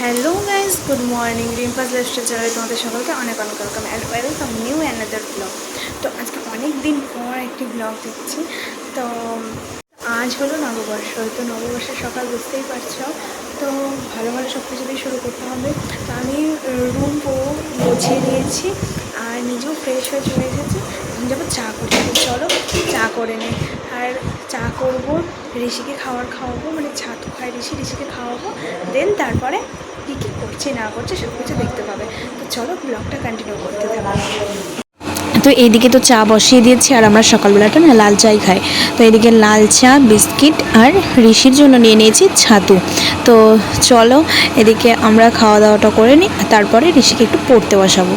Hello guys good morning Rimpa's lifestyle চ্যানেলে তোমাদের সকলকে অনেক অনেক welcome and welcome new another blog তো আজকে অনেক দিন পর একটি ব্লগ দেখছি। তো, আজ হলো নববর্ষ, তো নববর্ষের সকাল বুঝতেই পারছ। তো ভালো ভালো সব কিছু দিয়ে শুরু করতে হবে। তো আমি রুম গুছিয়ে দিয়েছি আর নিজেও ফ্রেশ হয়ে চলে এসেছি। আমি যাব চা করতে। চলো, চা করে নিই আর চা করব, ঋষিকে খাওয়ার খাওয়াবো মানে ছাতু খায় ঋষি, ঋষিকে খাওয়াবো দেন তারপরে কী কী করছে, না করছে সব কিছু দেখতে পাবে। তো চলো ব্লগটা কন্টিনিউ করতে থাকব তো এইদিকে তো চা বসিয়ে দিয়েছি, আর আমরা সকালবেলাটা না লাল চাই খাই। তো এদিকে লাল চা, বিস্কিট আর ঋষির জন্য নিয়ে নিয়েছি ছাতু। তো চলো, এদিকে আমরা খাওয়া দাওয়াটা করে নিই তারপরে ঋষিকে একটু পড়তে বসাবো।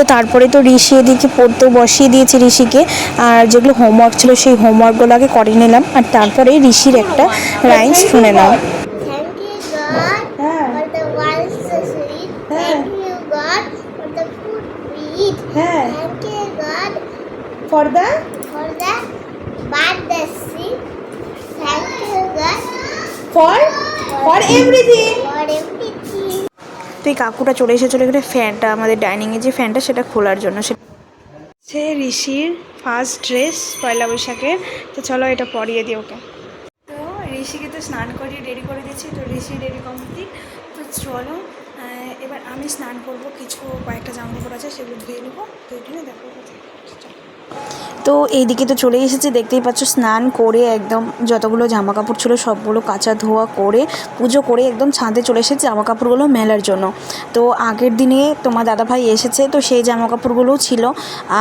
তো তারপরে তো ঋষি এদিকে পড়তেও বসিয়ে দিয়েছি ঋষিকে। আর যেগুলো হোমওয়ার্ক ছিল সেই হোমওয়ার্কগুলো আগে করে নিলাম। আর তারপরে ঋষির একটা রাইমস শুনে নাও। Thank for the for the হ্যাঁ। Thank you God the for the bad the তো এই কাকুটা চলে এসে চলে গেলে ফ্যানটা, আমাদের ডাইনিংয়ে যে ফ্যানটা সেটা খোলার জন্য। সে সে ঋষির ফার্স্ট ড্রেস পয়লা বৈশাখের। তো চলো এটা পরিয়ে দিই ওকে। তো ঋষিকে তো স্নান করিয়ে রেডি করে দিচ্ছি তো ঋষি রেডি কমপ্লিট তো চলো এবার আমি স্নান করব, কিছু কয়েকটা জামা কাপড় আছে সেগুলো ধুয়ে নেব। তো এটা দেখো। তো এইদিকে তো চলে এসেছে, দেখতেই পাচ্ছ স্নান করে একদম যতগুলো জামা কাপড় ছিল সবগুলো কাচা ধোয়া করে পুজো করে একদম ছাদে চলে এসেছে জামা কাপড়গুলো মেলার জন্য। তো আগের দিনে তোমার দাদাভাই এসেছে, তো সেই জামা কাপড়গুলোও ছিল।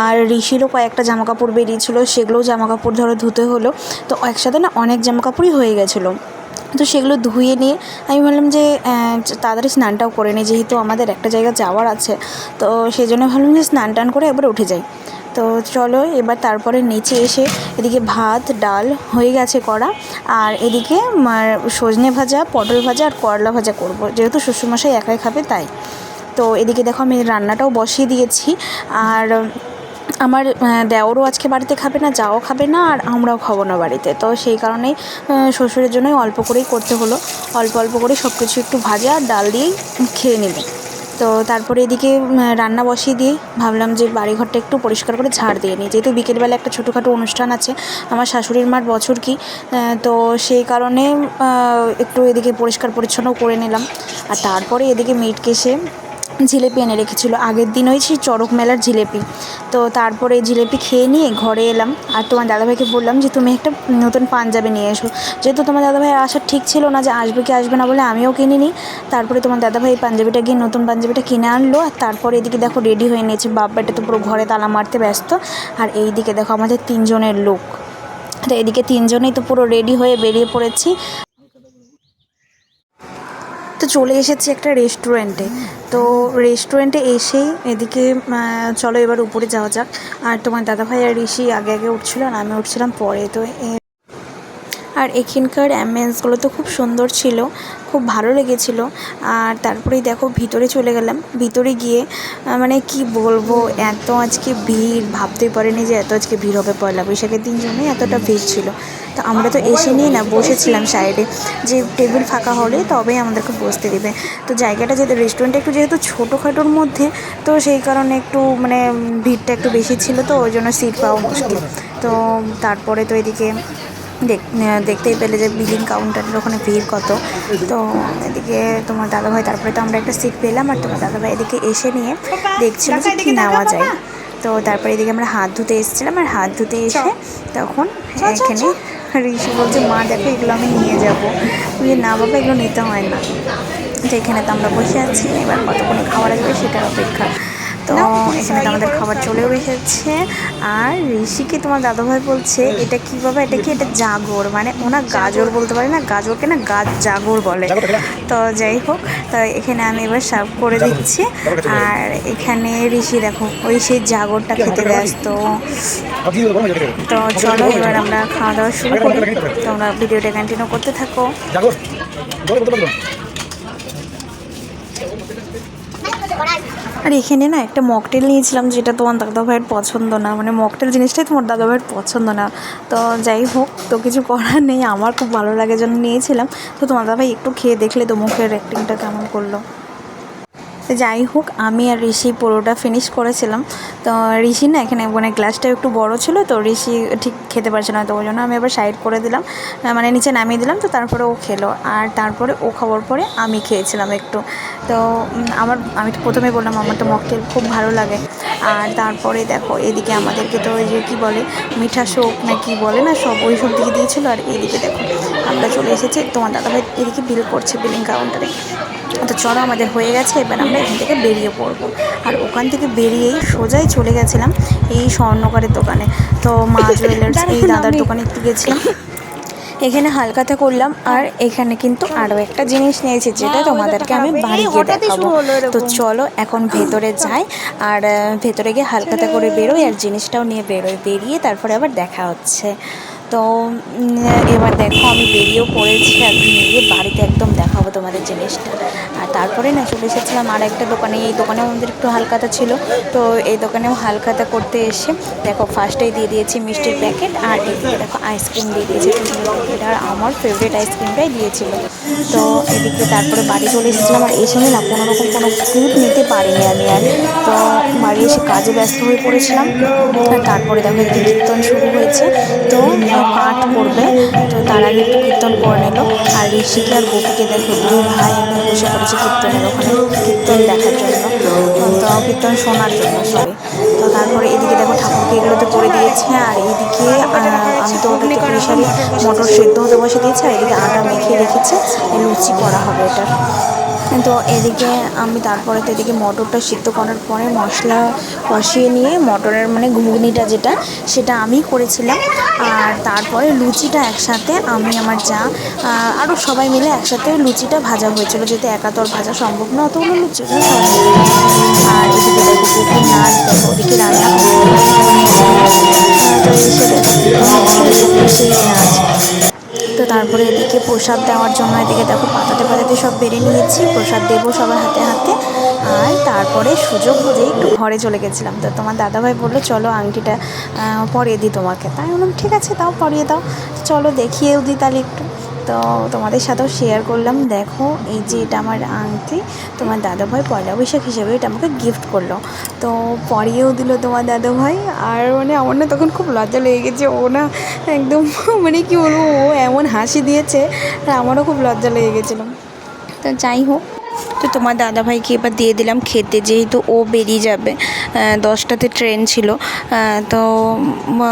আর ঋষিরও কয়েকটা জামা কাপড় বেরিয়েছিল, সেগুলোও জামা কাপড় ধরো ধুতে হলো। তো একসাথে না অনেক জামা কাপড়ই হয়ে গেছিল। তো সেগুলো ধুয়ে নিয়ে আমি ভাবলাম যে তাড়াতাড়ি স্নানটাও করে নিই, যেহেতু আমাদের একটা জায়গা যাওয়ার আছে। তো সেই জন্য ভাবলাম যে স্নান টান করে এবার উঠে যাই। তো চলো এবার তারপরে নিচে এসে এদিকে ভাত, ডাল হয়ে গেছে করা আর এদিকে সজনে ভাজা, পটল ভাজা আর করলা ভাজা করব। যেহেতু শ্বশুরমশাই একাই খাবে তাই। তো এদিকে দেখো আমি রান্নাটাও বসিয়ে দিয়েছি। আর আমার দেওরও আজকে বাড়িতে খাবে না, যাও খাবে না, আর আমরাও খাব না বাড়িতে। তো সেই কারণেই শ্বশুরের জন্যই অল্প করেই করতে হলো। অল্প অল্প করে সব কিছু একটু ভাজা আর ডাল দিয়েই খেয়ে নেবে। তো তারপরে এদিকে রান্না বসিয়ে দিয়ে ভাবলাম যে বাড়িঘরটা একটু পরিষ্কার করে ঝাড় দিয়ে নিই। যেহেতু বিকেলবেলা একটা ছোটোখাটো অনুষ্ঠান আছে, আমার শাশুড়ির মার বছর কি তো সেই কারণে একটু এদিকে পরিষ্কার পরিচ্ছন্ন করে নিলাম। আর তারপরে এদিকে মেয়েটকে কেসে জিলেপি এনে রেখেছিলো। আগের দিন ওই সেই চড়ক মেলার জিলেপি। তো তারপরে জিলেপি খেয়ে নিয়ে ঘরে এলাম আর তোমার দাদাভাইকে বললাম যে, তুমি একটা নতুন পাঞ্জাবি নিয়ে এসো। যেহেতু তোমার দাদাভাইয়ের আসার ঠিক ছিল না যে, আসবে কি আসবে না বলে আমিও কিনে নিই তারপরে তোমার দাদাভাই পাঞ্জাবিটা গিয়ে নতুন পাঞ্জাবিটা কিনে আনলো। আর তারপরে এদিকে দেখো রেডি হয়ে নিয়েছে। বাপ্পাটা তো পুরো ঘরে তালা মারতে ব্যস্ত। আর এই দিকে দেখো আমাদের তিনজনের লোক। তো এদিকে তিনজনেই তো পুরো রেডি হয়ে বেরিয়ে পড়েছি। তো চলে এসেছি একটা রেস্টুরেন্টে তো রেস্টুরেন্টে এসেই এদিকে চলো এবার উপরে যাওয়া যাক। আর তোমার দাদাভাই আর ঋষি আগে আগে উঠছিল আর আমি উঠছিলাম পরে। তো আর এখানকার অ্যাম্বিয়েন্সগুলো তো খুব সুন্দর ছিল, খুব ভালো লেগেছিলো। আর তারপরেই দেখো ভিতরে চলে গেলাম। ভিতরে গিয়ে মানে কি বলব, এত আজকে ভিড়, ভাবতেই পারিনি যে এত আজকে ভিড় হবে পয়লা বৈশাখের দিন জন্যই এতটা ভিড় ছিল। তো আমরা তো এসে নিয়ে না বসেছিলাম সাইডে, যে টেবিল ফাঁকা হলে তবেই আমাদেরকে বসতে দেবে। তো জায়গাটা যেহেতু রেস্টুরেন্টটা একটু যেহেতু ছোটোখাটোর মধ্যে, তো সেই কারণে একটু মানে ভিড়টা একটু বেশি ছিল, তো ওই জন্য সিট পাওয়া মুশকিল। তো তারপরে তো এদিকে দেখতেই পেলে যে বিলিং কাউন্টারের ওখানে ভিড় কত। তো এদিকে তোমার দাদাভাই তারপরে তো আমরা একটা সিট পেলাম আর তোমার দাদাভাই এদিকে এসে নিয়ে দেখছিল যে কী নেওয়া যায়। তো তারপরে এদিকে আমরা হাত ধুতে এসেছিলাম আর হাত ধুতে এসে তখন এখানে ঋষি বলছে মা দেখো এগুলো আমি নিয়ে যাব। বলি না বাবা এগুলো নিতে হয় না। তো এখানে তো আমরা বসে আছি এবার কতক্ষণে খাওয়া আসবে সেটার অপেক্ষা। তো এখানে তো আমাদের খাবার চলেও এসেছে। আর ঋষিকে তোমার দাদাভাই বলছে এটা কি বাবা? এটা কি? এটা জাগর। মানে ওনা গাজর বলতে পারে না? গাজরকে না গাছ জাগর বলে। তো যাই হোক তো এখানে আমি এবার সার্ভ করে দিচ্ছি। আর এখানে ঋষি দেখো ওই সেই জাগরটা খেতে ব্যস্ত। তো চলো এবার আমরা খাওয়া দাওয়া শুরু করি। তোমরা ভিডিওটা কন্টিনিউ করতে থাকো জাগর বলো বলতে পারব আর এখানে না একটা মকটেল নিয়েছিলাম যেটা তোমার দাদা ভাইয়ের পছন্দ না। মানে মকটেল জিনিসটাই তোমার দাদা ভাইয়ের পছন্দ না। তো যাই হোক, তো কিছু করার নেই। আমার খুব ভালো লাগে জন্য নিয়েছিলাম। তো তোমার দাদা ভাই একটু খেয়ে দেখলে তো মুখের অ্যাক্টিংটা কেমন করল। যাই হোক, আমি আর ঋষি পুরোটা ফিনিশ করেছিলাম। তো ঋষি না এখানে মানে গ্লাসটা একটু বড় ছিল, তো ঋষি ঠিক খেতে পারছে না তো ওই জন্য আমি আবার সাইড করে দিলাম। মানে নিচে নামিয়ে দিলাম, তো তারপরে ও খেলো। আর তারপরে ও খাওয়ার পরে আমি খেয়েছিলাম একটু। তো আমার, আমি তো প্রথমে বললাম, আমার তো মকটেল খুব ভালো লাগে। আর তারপরে দেখো, এদিকে আমাদেরকে তো ওই যে কী বলে, মিঠা শোক না কি বলে না সব, ওই সব দিকে দিয়েছিলো। আর এদিকে দেখো আমরা চলে এসেছি। তোমার দাদাভাই এদিকে বিল করছে বিলিং কাউন্টারে তো চলো আমাদের হয়ে গেছে এবার আমরা এখান থেকে বেরিয়ে পড়ব। আর ওখান থেকে বেরিয়েই সোজাই চলে গেছিলাম এই স্বর্ণকারের দোকানে। তো মা জুয়েলার্স এই দাদার দোকানে একটু গেছিলাম। এখানে হালকাতে করলাম আর এখানে কিন্তু আরও একটা জিনিস নিয়েছি যেটা তোমাদেরকে আমি বাড়ি গিয়ে দেখাবো। তো চলো এখন ভেতরে যাই আর ভেতরে গিয়ে হালকাতে করে বেরোই আর জিনিসটাও নিয়ে বেরোই বেরিয়ে তারপরে আবার দেখা হচ্ছে। তো এবার দেখো আমি বেরিয়েও পড়েছি একদিন গিয়ে, বাড়িতে একদম দেখাবো তোমাদের জিনিসটা। আর তারপরে না চলে এসেছিলাম আর একটা দোকানে, এই দোকানেও আমাদের একটু হালকাতা ছিল। তো এই দোকানেও হালকাতা করতে এসে, দেখো ফার্স্টেই দিয়ে দিয়েছি মিষ্টির প্যাকেট আর এদিকে দেখো আইসক্রিম দিয়ে দিয়েছি প্যাকেট। আর আমার ফেভারিট আইসক্রিমটাই দিয়েছিল। তো এদিকে তারপরে বাড়ি চলে এসেছিলাম আর এই সময় না কোনো রকম কোনো ক্লিপ নিতে পারিনি আমি আর। তো বাড়ি এসে কাজে ব্যস্ত হয়ে পড়েছিলাম। তারপরে দেখো কীর্তন শুরু হয়েছে। তো পাঠ করবে। তো তার আগে একটু কীর্তন করে নিল। আর ঋষিকে আর গোপীকে দেখো, দুই ভাই একদম বসে পড়েছে কীর্তনের ওখানে, কীর্তন দেখার জন্য। তো কীর্তন শোনার জন্য সরি তো তারপরে এদিকে দেখো ঠাকুরকে এগুলো তো করে দিয়েছে, আর এদিকে আমি তো প্রেশারে মটর সেদ্ধ হতে বসে দিয়েছি, আর এদিকে আটা মেখে রেখেছে লুচি করা হবে এটা তো এদিকে আমি তারপরে তো এদিকে মটরটা সিদ্ধ করার পরে মশলা কষিয়ে নিয়ে মটরের মানে ঘুগনিটা যেটা, সেটা আমি করেছিলাম। আর তারপরে লুচিটা একসাথে আমি আমার যা আরও সবাই মিলে একসাথে লুচিটা ভাজা হয়েছিল, যেহেতু একাতর ভাজা সম্ভব না অতগুলো লুচি। আর এদিকে দেখো নাচ ওদিকে রান্না সেই নাচ। তো তারপরে এদিকে প্রসাদ দেওয়ার জন্য এদিকে দেখো পাতাতে পাতাতে সব বেড়ে নিয়েছি। প্রসাদ দেবো সবার হাতে হাতে। আর তারপরে সুযোগ বুঝে একটু ঘরে চলে গেছিলাম। তো তোমার দাদাভাই বলল, চলো আংটিটা পরিয়ে দিই তোমাকে। তাই বললাম, ঠিক আছে তাও পরিয়ে দাও। চলো দেখিয়েও দিই তাহলে একটু। তো তোমাদের সাথেও শেয়ার করলাম। দেখো, এই যে এটা আমার আংটি তোমার দাদাভাই পয়লা বৈশাখ হিসেবে এটা আমাকে গিফট করল। তো পরিয়েও দিল তোমার দাদাভাই। আর মানে আমার না তখন খুব লজ্জা লেগে গেছে। ও না একদম মানে কী বলব, ও এমন হাসি দিয়েছে আর আমারও খুব লজ্জা লেগে গেছিল। তো যাই হোক তো তোমার দাদাভাইকে এবার দিয়ে দিলাম খেতে, যেহেতু ও বেরিয়ে যাবে। দশটাতে ট্রেন ছিল। তো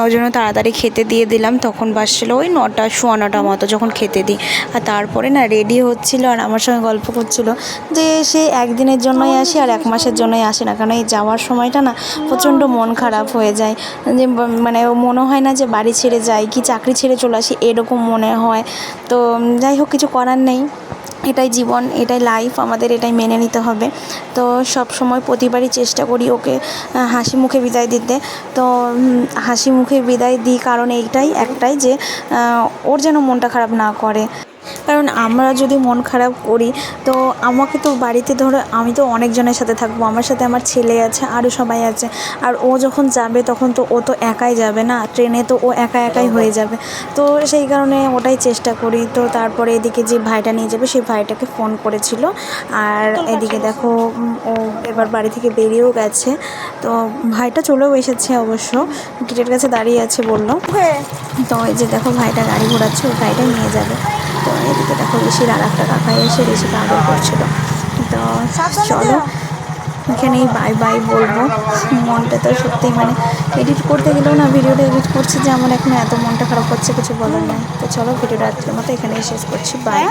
ওই জন্য তাড়াতাড়ি খেতে দিয়ে দিলাম। তখন বাসছিল ওই নটা, সোয়া নটা মতো যখন খেতে দিই। আর তারপরে না রেডি হচ্ছিল আর আমার সঙ্গে গল্প করছিল যে সে একদিনের জন্যই আসে আর এক মাসের জন্যই আসে না। কারণ এই যাওয়ার সময়টা না প্রচণ্ড মন খারাপ হয়ে যায়। যে মানে ও মনে হয় না যে বাড়ি ছেড়ে যাই, কি চাকরি ছেড়ে চলে আসি, এরকম মনে হয়। তো যাই হোক, কিছু করার নেই। এটাই জীবন, এটাই লাইফ আমাদের এটাই মেনে নিতে হবে। তো সব সময় প্রতিবারই চেষ্টা করি ওকে হাসি মুখে বিদায় দিতে। তো হাসি মুখে বিদায় দিই কারণ এইটাই একটাই যে ওর যেন মনটা খারাপ না করে। কারণ আমরা যদি মন খারাপ করি তো আমাকে তো বাড়িতে ধরো আমি তো অনেকজনের সাথে থাকব। আমার সাথে আমার ছেলে আছে আরও সবাই আছে। আর ও যখন যাবে তখন তো ও তো একাই যাবে না। ট্রেনে তো ও একা একাই হয়ে যাবে। তো সেই কারণে ওটাই চেষ্টা করি। তো তারপরে এদিকে যে ভাইটা নিয়ে যাবে সেই ভাইটাকে ফোন করেছিল। আর এদিকে দেখো ও এবার বাড়ি থেকে বেরিয়েও গেছে। তো ভাইটা চলেও এসেছে অবশ্য। গেটের কাছে দাঁড়িয়ে আছে বলল। তো এই যে দেখো ভাইটা গাড়ি ঘোরাচ্ছে ও ভাইটা নিয়ে যাবে। এদিকে দেখো ঋষির আর একটা কাকা এসে ঋষিকে আদর করছিল। তো চলো এখানেই বাই বাই বলব। মনটা তো সত্যিই মানে এডিট করতে গেলেও না ভিডিওটা এডিট করছি যে আমার এখন এত মনটা খারাপ হচ্ছে কিছু বলার নাই। তো চলো ভিডিওটা আজকের মতো এখানেই শেষ করছি। বাই